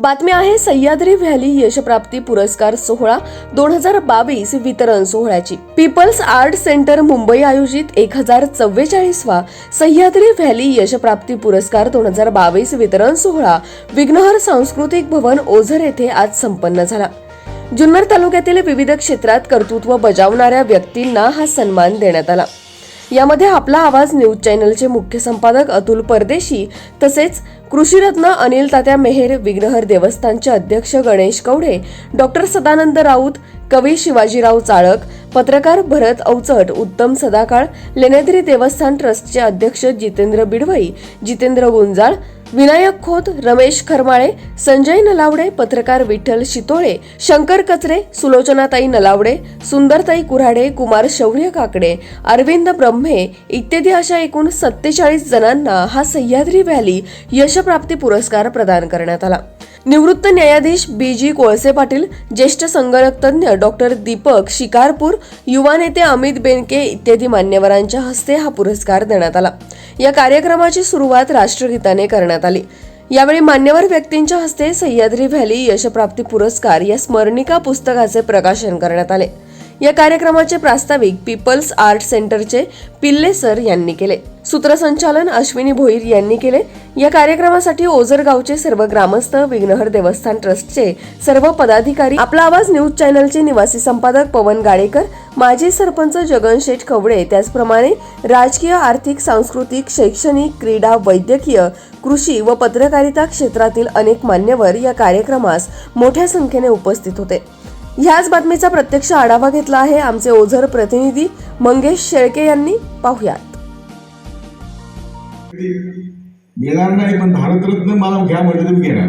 बातमी आहे सह्याद्री व्हॅली यशप्राप्ती पुरस्कार सोहळा दोन हजार बावीस वितरण सोहळ्याची. पीपल्स आर्ट सेंटर मुंबई आयोजित एक हजार चव्वेचाळीसवा सह्याद्री व्हॅली यशप्राप्ती पुरस्कार दोन हजार बावीस वितरण सोहळा विघ्नहर सांस्कृतिक भवन ओझर येथे आज संपन्न झाला. जुन्नर तालुक्यातील विविध क्षेत्रात कर्तृत्व बजावणाऱ्या व्यक्तींना हा सन्मान देण्यात आला. यामध्ये आपला आवाज न्यूज चॅनलचे मुख्य संपादक अतुल परदेशी तसेच कृषीरत्न अनिल तात्या मेहेर विग्रहर देवस्थानचे अध्यक्ष गणेश कवडे डॉक्टर सदानंद राऊत कवी शिवाजीराव चाळक पत्रकार भरत अवचट उत्तम सदाकाळ लेण्याद्री देवस्थान ट्रस्टचे अध्यक्ष जितेंद्र बिडवई जितेंद्र गुंजाळ विनायक खोत रमेश खरमाळे संजय नलावडे पत्रकार विठ्ठल शितोळे शंकर कचरे सुलोचनाताई नलावडे सुंदरताई कुऱ्हाडे कुमार शौर्य काकडे अरविंद ब्रह्मे इत्यादी अशा एकूण सत्तेचाळीस जणांना हा सह्याद्री व्हॅली यशप्राप्ती पुरस्कार प्रदान करण्यात आला. निवृत्त न्यायाधीश बी जी कोळसे पाटील ज्येष्ठ संगणकतज्ञ डॉक्टर दीपक शिकारपूर युवा नेते अमित बेनके इत्यादी मान्यवरांच्या हस्ते हा पुरस्कार देण्यात आला. या कार्यक्रमाची सुरुवात राष्ट्रगीताने करण्यात आली. यावेळी मान्यवर व्यक्तींच्या हस्ते सह्याद्री व्हॅली यशप्राप्ती पुरस्कार या स्मरणिका पुस्तकाचे प्रकाशन करण्यात आले. या कार्यक्रमाचे प्रास्ताविक पीपल्स आर्ट सेंटरचे पिल्ले सर यांनी केले. सूत्रसंचालन अश्विनी भोईर यांनी केले. या कार्यक्रमासाठी ओझरगावचे सर्व ग्रामस्थ विघ्नहर देवस्थान ट्रस्टचे सर्व पदाधिकारी आपला आवाज न्यूज चॅनलचे निवासी संपादक पवन गाडेकर माजी सरपंच जगन शेठ कवडे त्याचप्रमाणे राजकीय आर्थिक सांस्कृतिक शैक्षणिक क्रीडा वैद्यकीय कृषी व पत्रकारिता क्षेत्रातील अनेक मान्यवर या कार्यक्रमास मोठ्या संख्येने उपस्थित होते. ह्याच बातमीचा प्रत्यक्ष आढावा घेतला आहे आमचे ओझर प्रतिनिधी मंगेश शेळके यांनी. पाहुयात. मिळणार नाही पण भारतरत्न मला घ्या म्हटलं मी घेणार.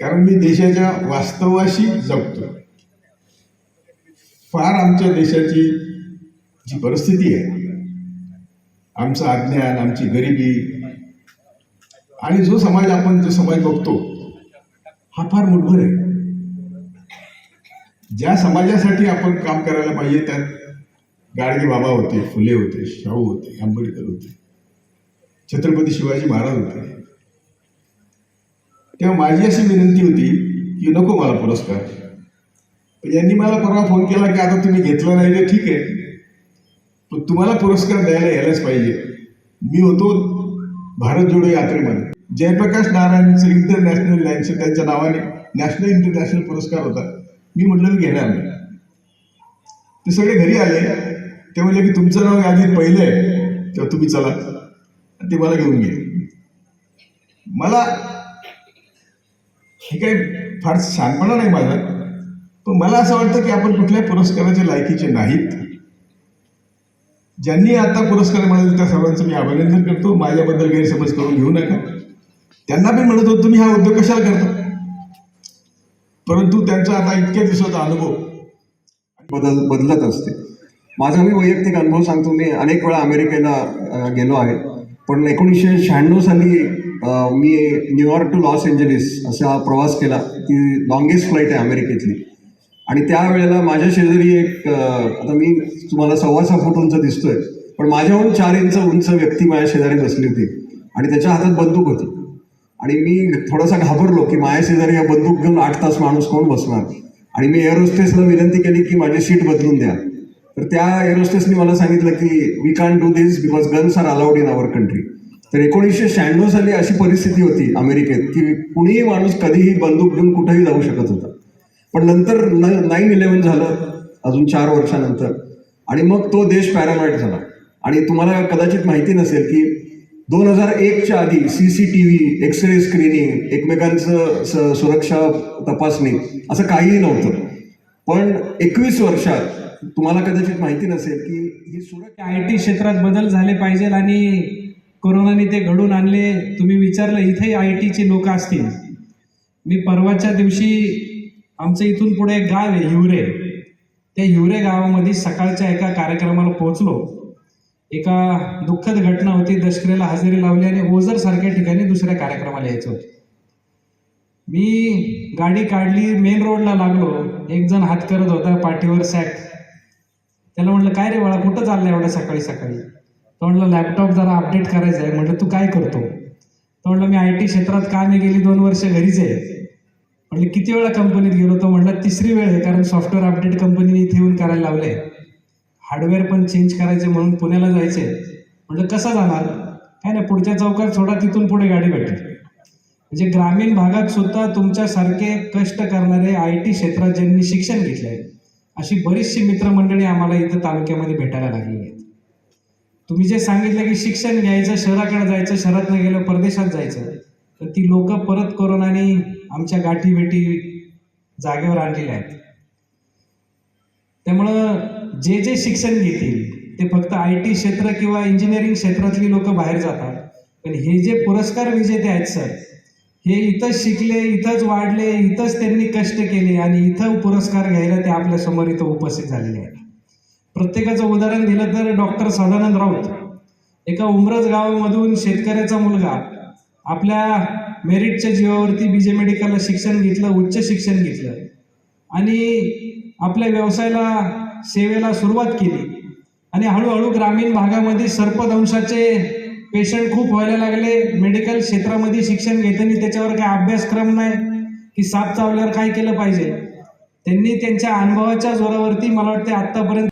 कारण मी देशाच्या वास्तवाशी जगतो. फार आमच्या देशाची जी परिस्थिती आहे आमचं अज्ञान आमची गरिबी आणि जो समाज आपण जो समाज बघतो हा फार मुठभर आहे. ज्या समाजासाठी आपण काम करायला पाहिजे त्यात गाडगे बाबा होते फुले होते शाहू होते आंबेडकर होते छत्रपती शिवाजी महाराज होते. तेव्हा माझी अशी विनंती होती की नको मला पुरस्कार. पण यांनी मला परवा फोन केला की आता तुम्ही घेतला नाही ते ठीक आहे. पण तुम्हाला पुरस्कार द्यायला यायलाच पाहिजे. मी होतो भारत जोडो यात्रेमध्ये. जयप्रकाश नारायणचं इंटरनॅशनल लँडचं त्यांच्या नावाने नॅशनल इंटरनॅशनल पुरस्कार होता. मी म्हटलं मी घेणार नाही. ते सगळे घरी आले. ते म्हणले की तुमचं नाव यादीत पहिलं आहे. तेव्हा तुम्ही चला. ते मला घेऊन गेले. मला हे काही फार शहाणपणा नाही माझा. पण मला असं वाटतं की आपण कुठल्याही पुरस्काराच्या लायकीचे नाहीत. ज्यांनी आता पुरस्कार मिळाले त्या सर्वांचं मी अभिनंदन करतो. माझ्याबद्दल गैरसमज करून घेऊ नका. त्यांना पण म्हणत होतो तुम्ही हा उद्योग कशाला करता? परंतु त्यांचा आता इतक्या दिवसाचा अनुभव बदल बदलत असते. माझा मी वैयक्तिक अनुभव सांगतो मी अनेक वेळा अमेरिकेला गेलो आहे. पण एकोणीसशे शहाण्णव साली मी New York to Los Angeles असा प्रवास केला. ती लॉंगेस्ट फ्लाईट आहे अमेरिकेतली. आणि त्यावेळेला माझ्या शेजारी एक आता मी तुम्हाला सव्वा सहा फूट उंच दिसतोय पण माझ्याहून चार इंच उंच व्यक्ती माझ्या शेजारी बसली होती. आणि त्याच्या हातात बंदूक होती. आणि मी थोडासा घाबरलो की माझ्या शेजारी या बंदूक घेऊन आठ तास माणूस कोण बसणार? आणि मी एअरोस्टेसला विनंती केली की माझी सीट बदलून द्या. तर त्या एअरहोस्टेसने मला सांगितलं की we can do this because guns are allowed in our country तर एकोणीसशे शहाण्णव साली अशी परिस्थिती होती अमेरिकेत की कुणीही माणूस कधीही बंदूक घेऊन कुठेही जाऊ शकत होता. पण नंतर नाईन इलेव्हन झालं अजून चार वर्षानंतर. आणि मग तो देश पॅरालाइट झाला. आणि तुम्हाला कदाचित माहिती नसेल की दोन हजार एकच्या आधी C C T V X ray screening एकमेकांचं स- सुरक्षा तपासणी असं काहीही नव्हतं. पण एकवीस वर्षात तुम्हाला कदाचित माहिती नसेल की ही सुरक्षा आय टी क्षेत्रात बदल झाले पाहिजे आणि कोरोनाने ते घडून आणले. तुम्ही विचारलं इथेही आय टीचे लोक असतील. मी परवाच्या दिवशी आमचं इथून पुढे एक गाव आहे हिवरे. त्या हिवरे गावामध्ये सकाळच्या एका कार्यक्रमाला पोहोचलो. एका दुःखद घटना होती. दशकरेला हजेरी लावली आणि ओझर सारख्या ठिकाणी दुसऱ्या कार्यक्रमाला यायचं होतं. मी गाडी काढली मेन रोडला लागलो. एक जण हात करत होता पाठीवर सॅक त्याला म्हटलं काय रे बाळा कुठं चाललं एवढ्या सकाळी सकाळी? तो म्हटलं लॅपटॉप जरा अपडेट करायचा आहे. म्हटलं तू काय करतो? तो म्हणलं मी आय टी क्षेत्रात काम आहे गेली दोन वर्ष घरीच आहे. म्हटलं किती वेळा कंपनीत गेलो? तो म्हटलं तिसरी वेळ आहे कारण सॉफ्टवेअर अपडेट कंपनीने इथे येऊन करायला लावले हार्डवेअर पण चेंज करायचे म्हणून पुण्याला जायचे. म्हटलं कसं जाणार? काय नाही पुढच्या चौकात सोडा तिथून पुढे गाडी भेटेल. म्हणजे ग्रामीण भागात सुद्धा तुमच्यासारखे कष्ट करणारे आय टी क्षेत्रात ज्यांनी शिक्षण घेतलं आहे अशी बरीचशी मित्रमंडळी आम्हाला इथं तालुक्यामध्ये भेटायला लागलेली आहेत. तुम्ही जे सांगितलं की शिक्षण घ्यायचं शहराकडे जायचं शहरात गेलं परदेशात जायचं तर ती लोक परत करून आणि आमच्या गाठी भेटी जागेवर आणलेल्या आहेत. त्यामुळं जे जे शिक्षण घेतील ते फक्त आय टी क्षेत्र किंवा इंजिनिअरिंग क्षेत्रातली लोक बाहेर जातात. पण हे जे पुरस्कार विजेते आहेत सर हे इथंच शिकले इथंच वाढले इथंच त्यांनी कष्ट केले आणि इथं पुरस्कार घ्यायला ते आपल्यासमोर इथं उपस्थित झालेले आहेत. प्रत्येकाचं उदाहरण दिलं तर डॉक्टर सदानंद राऊत. एका उमरज गावामधून शेतकऱ्याचा मुलगा आपल्या मेरिटच्या जीवावरती बी जे मेडिकलला शिक्षण घेतलं उच्च शिक्षण घेतलं. आणि आपल्या व्यवसायाला सेवेला सुरुवात केली. आणि हळूहळू ग्रामीण भागामध्ये सर्पदंशाचे पेशंट खूप व्हायला लागले. मेडिकल क्षेत्रामध्ये शिक्षण घेताना त्याच्यावर काय अभ्यासक्रम नाही की साप चावल्यावर काय केलं पाहिजे? त्यांनी त्यांच्या अनुभवाच्या जोरावरती मला वाटते आत्तापर्यंत